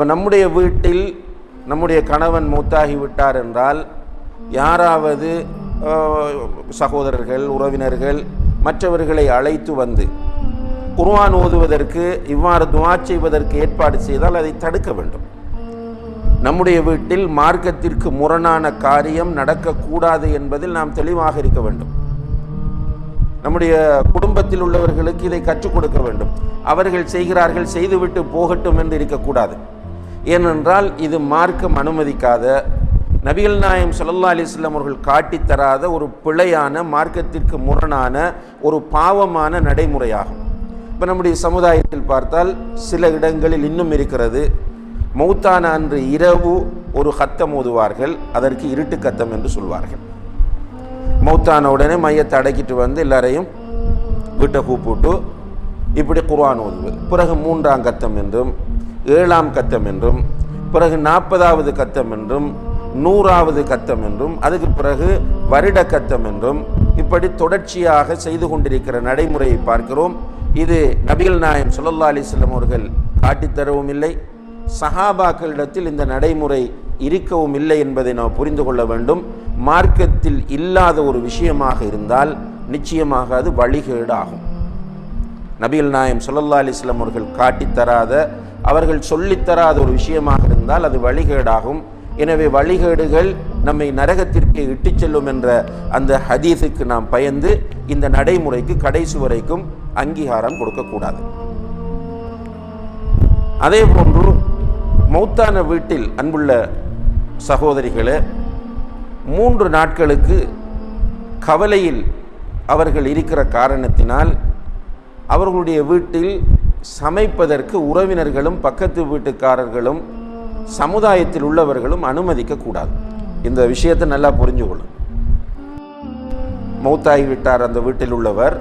அப்போ நம்முடைய வீட்டில் நம்முடைய கணவன் மூத்தாகி விட்டார் என்றால் யாராவது சகோதரர்கள் உறவினர்கள் மற்றவர்களை அழைத்து வந்து குருவான் ஓதுவதற்கு இவ்வாறு துவா செய்வதற்கு ஏற்பாடு செய்தால் அதை தடுக்க வேண்டும். நம்முடைய வீட்டில் மார்க்கத்திற்கு முரணான காரியம் நடக்கக்கூடாது என்பதில் நாம் தெளிவாக இருக்க வேண்டும். நம்முடைய குடும்பத்தில் உள்ளவர்களுக்கு இதை கற்றுக் கொடுக்க வேண்டும். அவர்கள் செய்கிறார்கள் செய்துவிட்டு போகட்டும் என்று இருக்கக்கூடாது. ஏனென்றால் இது மார்க்கம் அனுமதிக்காத நபிகள் நாயம் ஸல்லல்லாஹு அலிஸ்லாம் அவர்கள் காட்டித்தராத ஒரு பிழையான மார்க்கத்திற்கு முரணான ஒரு பாவமான நடைமுறையாகும். இப்போ நம்முடைய சமுதாயத்தில் பார்த்தால் சில இடங்களில் இன்னும் இருக்கிறது. மௌத்தான அன்று இரவு ஒரு கத்தம் ஓதுவார்கள் அதற்கு இருட்டு கத்தம் என்று சொல்வார்கள். மௌத்தான உடனே மையத்தை அடக்கிட்டு வந்து எல்லாரையும் வீட்டை கூப்பிட்டு இப்படி குர்ஆன் ஓதுவது. பிறகு மூன்றாம் கத்தம் என்றும் ஏழாம் கத்தம் என்றும் பிறகு நாற்பதாவது கத்தம் என்றும் நூறாவது கத்தம் என்றும் அதுக்கு பிறகு வருட கத்தம் என்றும் இப்படி தொடர்ச்சியாக செய்து கொண்டிருக்கிற நடைமுறையை பார்க்கிறோம். இது நபிகள் நாயம் சுல்லா அலிஸ்லம் அவர்கள் காட்டித்தரவும் இல்லை. சஹாபாக்களிடத்தில் இந்த நடைமுறை இருக்கவும் இல்லை என்பதை நாம் புரிந்து கொள்ள வேண்டும். மார்க்கத்தில் இல்லாத ஒரு விஷயமாக இருந்தால் நிச்சயமாக அது வழிகேடாகும். நபிகள் நாயம் சுல்லா அலிஸ்லம் அவர்கள் காட்டித்தராத அவர்கள் சொல்லித்தராத ஒரு விஷயமாக இருந்தால் அது வழிகேடாகும். எனவே வழிகேடுகள் நம்மை நரகத்திற்கு இட்டுச் செல்லும் என்ற அந்த ஹதீஸுக்கு நாம் பயந்து இந்த நடைமுறைக்கு கடைசி வரைக்கும் அங்கீகாரம் கொடுக்கக்கூடாது. அதே போன்று மௌத்தான வீட்டில் அன்புள்ள சகோதரிகளே மூன்று நாட்களுக்கு கவலையில் அவர்கள் இருக்கிற காரணத்தினால் அவர்களுடைய வீட்டில் சமைப்பதற்கு உறவினர்களும் பக்கத்து வீட்டுக்காரர்களும் சமுதாயத்தில் உள்ளவர்களும் அனுமதிக்கக்கூடாது. இந்த விஷயத்தை நல்லா புரிஞ்சுக்கொள்ளும். மௌத்தாகிவிட்டார் அந்த வீட்டில் உள்ளவர்.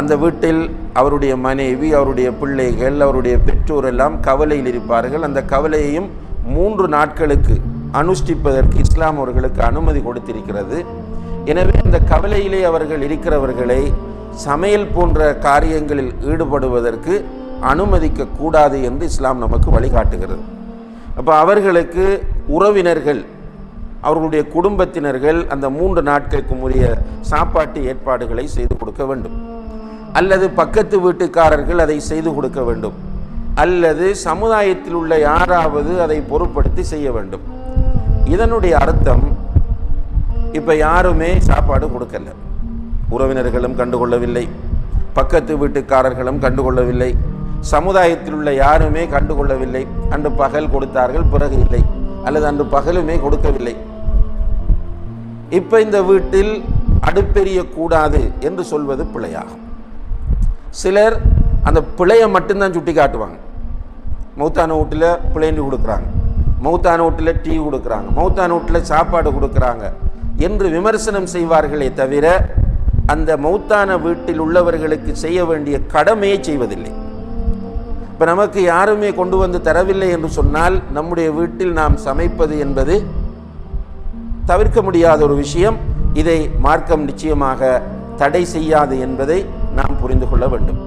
அந்த வீட்டில் அவருடைய மனைவி அவருடைய பிள்ளைகள் அவருடைய பெற்றோர் எல்லாம் கவலையில் இருப்பார்கள். அந்த கவலையையும் மூன்று நாட்களுக்கு அனுஷ்டிப்பதற்கு இஸ்லாம் அவர்களுக்கு அனுமதி கொடுத்திருக்கிறது. எனவே அந்த கவலையிலே அவர்கள் இருக்கிறவர்களை சமையல் போன்ற காரியங்களில் ஈடுபடுவதற்கு அனுமதிக்க கூடாது என்று இஸ்லாம் நமக்கு வழிகாட்டுகிறது. அப்போ அவர்களுக்கு உறவினர்கள் அவர்களுடைய குடும்பத்தினர்கள் அந்த மூன்று நாட்களுக்கு உரிய சாப்பாட்டு ஏற்பாடுகளை செய்து கொடுக்க வேண்டும். அல்லது பக்கத்து வீட்டுக்காரர்கள் அதை செய்து கொடுக்க வேண்டும். அல்லது சமுதாயத்தில் உள்ள யாராவது அதை பொருட்படுத்தி செய்ய வேண்டும். இதனுடைய அர்த்தம் இப்போ யாருமே சாப்பாடு கொடுக்கல. உறவினர்களும் கண்டுகொள்ளவில்லை. பக்கத்து வீட்டுக்காரர்களும் கண்டுகொள்ளவில்லை. சமுதாயத்தில் உள்ள யாருமே கண்டுகொள்ளவில்லை. அன்று பகல் கொடுத்தார்கள் பிறகு இல்லை. அல்லது அன்று பகலுமே கொடுக்கவில்லை. இப்போ இந்த வீட்டில் அடுப்பெரியக்கூடாது என்று சொல்வது பிழையாகும். சிலர் அந்த பிழையை மட்டும்தான் சுட்டி காட்டுவாங்க மௌத்தான வீட்டில் பிழைண்டு கொடுக்குறாங்க. மௌத்தான வீட்டில் டீ கொடுக்குறாங்க. மௌத்தான வீட்டில் சாப்பாடு கொடுக்குறாங்க என்று விமர்சனம் செய்வார்களே தவிர அந்த மௌத்தான வீட்டில் உள்ளவர்களுக்கு செய்ய வேண்டிய கடமையை செய்வதில்லை. இப்போ நமக்கு யாருமே கொண்டு வந்து தரவில்லை என்று சொன்னால் நம்முடைய வீட்டில் நாம் சமைப்பது என்பது தவிர்க்க முடியாத ஒரு விஷயம். இதை மார்க்கம் நிச்சயமாக தடை செய்யாது என்பதை நாம் புரிந்து கொள்ள வேண்டும்.